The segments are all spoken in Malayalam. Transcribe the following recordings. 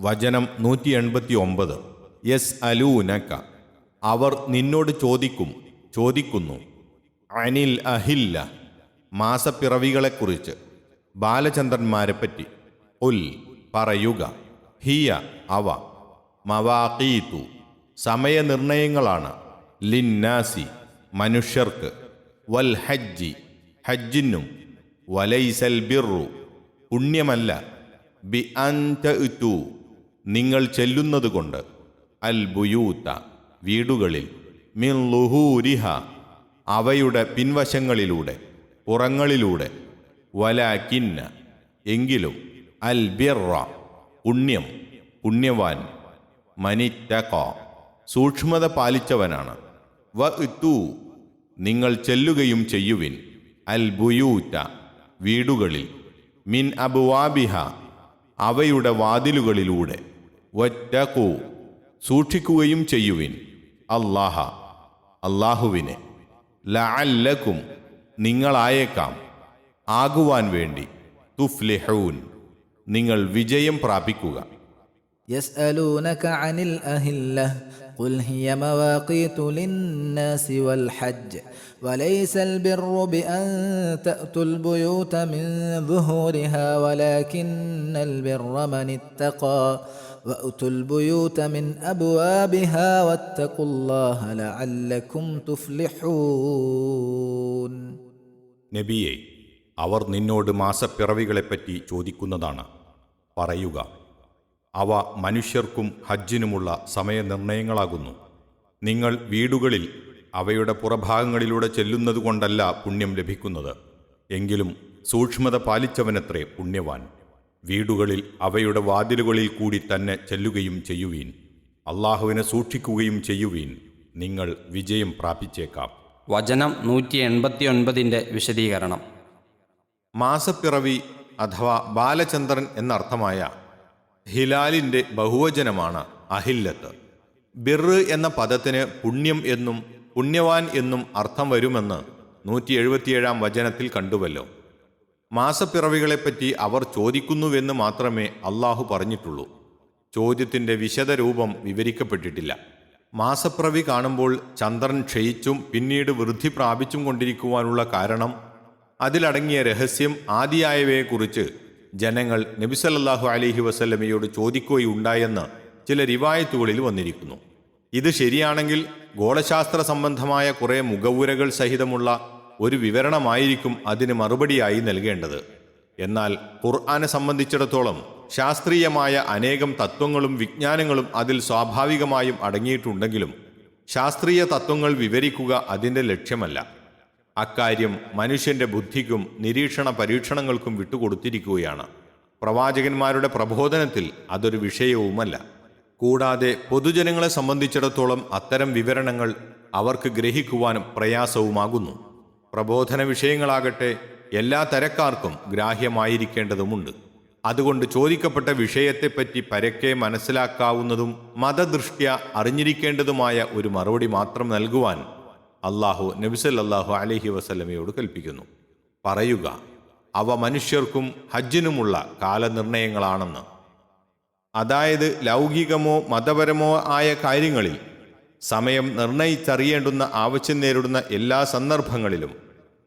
വചനം നൂറ്റി എൺപത്തി ഒമ്പത് യസ് അലൂനക്ക അവർ നിന്നോട് ചോദിക്കും ചോദിക്കുന്നു അനിൽ അഹില്ല. മാസപ്പിറവികളെക്കുറിച്ച് ബാലചന്ദ്രന്മാരെപ്പറ്റി ഉൽ പറയുക ഹിയ അവ മവാഖീത്തു സമയനിർണയങ്ങളാണ് ലിന്നാസി മനുഷ്യർക്ക് വൽ ഹജ്ജി ഹജ്ജിനും വലൈസൽ ബിറു പുണ്യമല്ല ബി അൻതു നിങ്ങൾ ചെല്ലുന്നതുകൊണ്ട് അൽ ബുയൂത്ത വീടുകളിൽ മിൻ ലുഹൂരിഹ അവയുടെ പിൻവശങ്ങളിലൂടെ പുറങ്ങളിലൂടെ വലാക്കിന്ന എങ്കിലും അൽ ബിറ പുണ്യം പുണ്യവാൻ മനിറ്റക സൂക്ഷ്മത പാലിച്ചവനാണ്. വ ഇത്തു നിങ്ങൾ ചെല്ലുകയും ചെയ്യുവിൻ അൽ ബുയൂറ്റ വീടുകളിൽ മിൻ അബുവാബിഹ അവയുടെ വാതിലുകളിലൂടെ. വറ്റകു സൂക്ഷിക്കുകയും ചെയ്യുവിൻ. അല്ലാഹ അള്ളാഹുവിനെ ലഅല്ലക്കും നിങ്ങളായേക്കാം. ആകുവാൻ വേണ്ടി തുഫ്ലിഹൂൻ നിങ്ങൾ വിജയം പ്രാപിക്കുക. يسألونك عن الأهلة قل هي مواقيت للناس والحج وليس البر بأن تأتوا البيوت من ظهورها ولكن البر من اتقى وأتوا البيوت من أبوابها واتقوا الله لعلكم تفلحون നബിയെ അവർ നിന്നോട് മാസപ്പിറവികളെപ്പറ്റി ചോദിക്കുന്നതാണ് പറയുക അവ മനുഷ്യർക്കും ഹജ്ജിനുമുള്ള സമയനിർണയങ്ങളാകുന്നു. നിങ്ങൾ വീടുകളിൽ അവയുടെ പുറഭാഗങ്ങളിലൂടെ ചെല്ലുന്നതുകൊണ്ടല്ല പുണ്യം ലഭിക്കുന്നത്. എങ്കിലും സൂക്ഷ്മത പാലിച്ചവനത്രേ പുണ്യവാൻ. വീടുകളിൽ അവയുടെ വാതിലുകളിൽ കൂടി തന്നെ ചെല്ലുകയും ചെയ്യുവീൻ. അള്ളാഹുവിനെ സൂക്ഷിക്കുകയും ചെയ്യുവീൻ. നിങ്ങൾ വിജയം പ്രാപിച്ചേക്കാം. വചനം നൂറ്റി എൺപത്തി ഒൻപതിന്റെ വിശദീകരണം. മാസപ്പിറവി അഥവാ ബാലചന്ദ്രൻ എന്നർത്ഥമായ ഹിലാലിന്റെ ബഹുവചനമാണ് അഹില്ലത്ത്. ബിറ് എന്ന പദത്തിന് പുണ്യം എന്നും പുണ്യവാൻ എന്നും അർത്ഥം വരുമെന്ന് നൂറ്റി എഴുപത്തിയേഴാം വചനത്തിൽ കണ്ടുവല്ലോ. മാസപ്പിറവികളെപ്പറ്റി അവർ ചോദിക്കുന്നുവെന്ന് മാത്രമേ അള്ളാഹു പറഞ്ഞിട്ടുള്ളൂ. ചോദ്യത്തിന്റെ വിശദരൂപം വിവരിക്കപ്പെട്ടിട്ടില്ല. മാസപ്പിറവി കാണുമ്പോൾ ചന്ദ്രൻ ക്ഷയിച്ചും പിന്നീട് വൃദ്ധി പ്രാപിച്ചും കൊണ്ടിരിക്കുവാനുള്ള കാരണം അതിലടങ്ങിയ രഹസ്യം ആദിയായവയെക്കുറിച്ച് ജനങ്ങൾ നബിസല്ലാഹു അലഹി വസല്ലമയോട് ചോദിക്കുകയുണ്ടായെന്ന് ചില റിവായത്തുകളിൽ വന്നിരിക്കുന്നു. ഇത് ശരിയാണെങ്കിൽ ഗോളശാസ്ത്ര സംബന്ധമായ കുറേ മുഖവുരകൾ സഹിതമുള്ള ഒരു വിവരണമായിരിക്കും അതിന് മറുപടിയായി നൽകേണ്ടത്. എന്നാൽ ഖുർആാനെ സംബന്ധിച്ചിടത്തോളം ശാസ്ത്രീയമായ അനേകം തത്വങ്ങളും വിജ്ഞാനങ്ങളും അതിൽ സ്വാഭാവികമായും അടങ്ങിയിട്ടുണ്ടെങ്കിലും ശാസ്ത്രീയ തത്വങ്ങൾ വിവരിക്കുക അതിന്റെ ലക്ഷ്യമല്ല. അക്കാര്യം മനുഷ്യന്റെ ബുദ്ധിക്കും നിരീക്ഷണ പരീക്ഷണങ്ങൾക്കും വിട്ടുകൊടുത്തിരിക്കുകയാണ്. പ്രവാചകന്മാരുടെ പ്രബോധനത്തിൽ അതൊരു വിഷയവുമല്ല. കൂടാതെ പൊതുജനങ്ങളെ സംബന്ധിച്ചിടത്തോളം അത്തരം വിവരണങ്ങൾ അവർക്ക് ഗ്രഹിക്കുവാനും പ്രയാസവുമാകുന്നു. പ്രബോധന വിഷയങ്ങളാകട്ടെ എല്ലാ തരക്കാർക്കും ഗ്രാഹ്യമായിരിക്കേണ്ടതുമുണ്ട്. അതുകൊണ്ട് ചോദിക്കപ്പെട്ട വിഷയത്തെപ്പറ്റി പരക്കെ മനസ്സിലാക്കാവുന്നതും മതദൃഷ്ട്യ അറിഞ്ഞിരിക്കേണ്ടതുമായ ഒരു മറുപടി മാത്രം നൽകുവാൻ അള്ളാഹു നബിസല്ലാഹു അലഹി വസല്ലമയോട് കൽപ്പിക്കുന്നു. പറയുക അവ മനുഷ്യർക്കും ഹജ്ജിനുമുള്ള കാലനിർണയങ്ങളാണെന്ന്. അതായത് ലൗകികമോ മതപരമോ ആയ കാര്യങ്ങളിൽ സമയം നിർണയിച്ചറിയേണ്ടുന്ന ആവശ്യം നേരിടുന്ന എല്ലാ സന്ദർഭങ്ങളിലും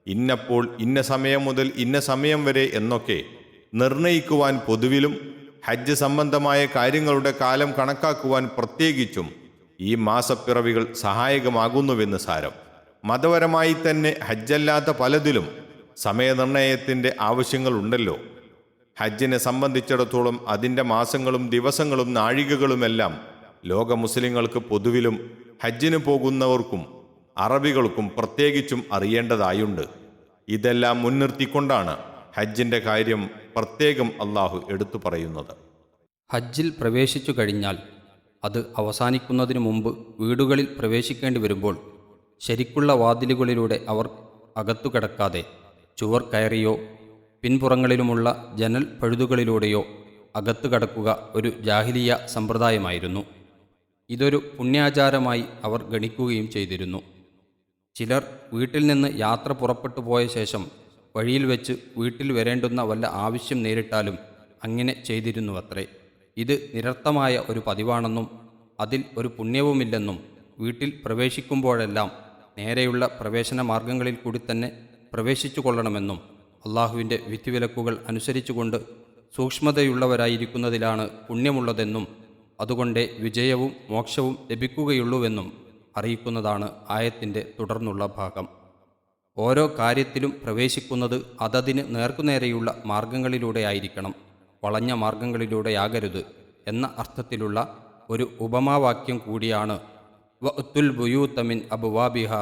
ഇന്നപ്പോൾ ഇന്ന സമയം മുതൽ ഇന്ന സമയം വരെ എന്നൊക്കെ നിർണയിക്കുവാൻ പൊതുവിലും ഹജ്ജ് സംബന്ധമായ കാര്യങ്ങളുടെ കാലം കണക്കാക്കുവാൻ പ്രത്യേകിച്ചും ഈ മാസപ്പിറവികൾ സഹായകമാകുന്നുവെന്ന് സാരം. മതപരമായി തന്നെ ഹജ്ജല്ലാത്ത പലതിലും സമയനിർണയത്തിന്റെ ആവശ്യങ്ങളുണ്ടല്ലോ. ഹജ്ജിനെ സംബന്ധിച്ചിടത്തോളം അതിന്റെ മാസങ്ങളും ദിവസങ്ങളും നാഴികകളുമെല്ലാം ലോക മുസ്ലിങ്ങൾക്ക് പൊതുവിലും ഹജ്ജിന് പോകുന്നവർക്കും അറബികൾക്കും പ്രത്യേകിച്ചും അറിയേണ്ടതായുണ്ട്. ഇതെല്ലാം മുൻനിർത്തിക്കൊണ്ടാണ് ഹജ്ജിന്റെ കാര്യം പ്രത്യേകം അള്ളാഹു എടുത്തു പറയുന്നത്. ഹജ്ജിൽ പ്രവേശിച്ചു കഴിഞ്ഞാൽ അത് അവസാനിക്കുന്നതിനു മുമ്പ് വീടുകളിൽ പ്രവേശിക്കേണ്ടി വരുമ്പോൾ ശരിക്കുള്ള വാതിലുകളിലൂടെ അവർ അകത്തു കിടക്കാതെ ചുവർ കയറിയോ പിൻപുറങ്ങളിലുമുള്ള ജനൽ പഴുതുകളിലൂടെയോ അകത്തു കടക്കുക ഒരു ജാഹിലിയ സമ്പ്രദായമായിരുന്നു. ഇതൊരു പുണ്യാചാരമായി അവർ ഗണിക്കുകയും ചെയ്തിരുന്നു. ചിലർ വീട്ടിൽ നിന്ന് യാത്ര പുറപ്പെട്ടു പോയ ശേഷം വഴിയിൽ വെച്ച് വീട്ടിൽ വരേണ്ടുന്ന വല്ല ആവശ്യം നേരിട്ടാലും അങ്ങനെ ചെയ്തിരുന്നുവത്രേ. ഇത് നിരർത്ഥമായ ഒരു പതിവാണെന്നും അതിൽ ഒരു പുണ്യവുമില്ലെന്നും വീട്ടിൽ പ്രവേശിക്കുമ്പോഴെല്ലാം നേരെയുള്ള പ്രവേശന മാർഗങ്ങളിൽ കൂടി തന്നെ പ്രവേശിച്ചു കൊള്ളണമെന്നും അള്ളാഹുവിന്റെ വിധിവിലക്കുകൾ അനുസരിച്ചുകൊണ്ട് സൂക്ഷ്മതയുള്ളവരായിരിക്കുന്നതിലാണ് പുണ്യമുള്ളതെന്നും അതുകൊണ്ടേ വിജയവും മോക്ഷവും ലഭിക്കുകയുള്ളൂവെന്നും അറിയിക്കുന്നതാണ് ആയത്തിന്റെ തുടർന്നുള്ള ഭാഗം. ഓരോ കാര്യത്തിലും പ്രവേശിക്കുന്നത് അതതിന് നേർക്കുനേരെയുള്ള മാർഗങ്ങളിലൂടെയായിരിക്കണം വളഞ്ഞ മാർഗങ്ങളിലൂടെയാകരുത് എന്ന അർത്ഥത്തിലുള്ള ഒരു ഉപമാവാക്യം കൂടിയാണ്. വഅത്തുൽ ബുയൂത്തമിൻ അബുവാബിഹ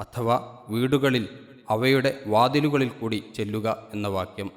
അഥവാ വീടുകളിൽ അവയുടെ വാതിലുകളിൽ കൂടി ചെല്ലുക എന്ന വാക്യം.